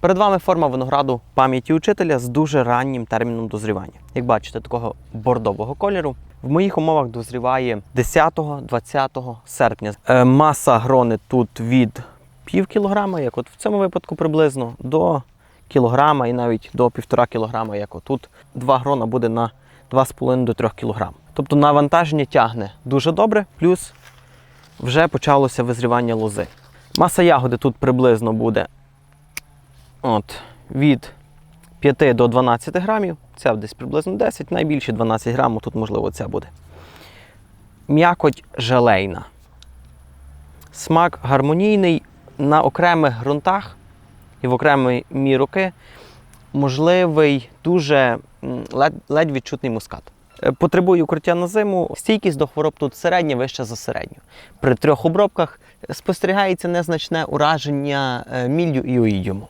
Перед вами форма винограду пам'яті учителя з дуже раннім терміном дозрівання. Як бачите, такого бордового кольору. В моїх умовах дозріває 10-20 серпня. Е, Маса грони тут від пів кілограма, як от в цьому випадку приблизно, до кілограма і навіть до півтора кілограма, як отут. Два грона буде на 2,5 до 3 кілограм. Тобто навантаження тягне дуже добре, плюс вже почалося визрівання лози. Маса ягоди тут приблизно буде от, від 5 до 12 грамів. Це десь приблизно 10, найбільше 12 грамів, тут, можливо, це буде. М'якоть желейна. Смак гармонійний на окремих ґрунтах і в окремій міроки можливий дуже ледь, ледь відчутний мускат. Е, Потребує укриття на зиму. Стійкість до хвороб тут середня, вища за середню. При трьох обробках спостерігається незначне ураження е, міллю і оїдіуму.